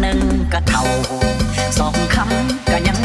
หนึ่งก็เท่าสองคำก็ยัง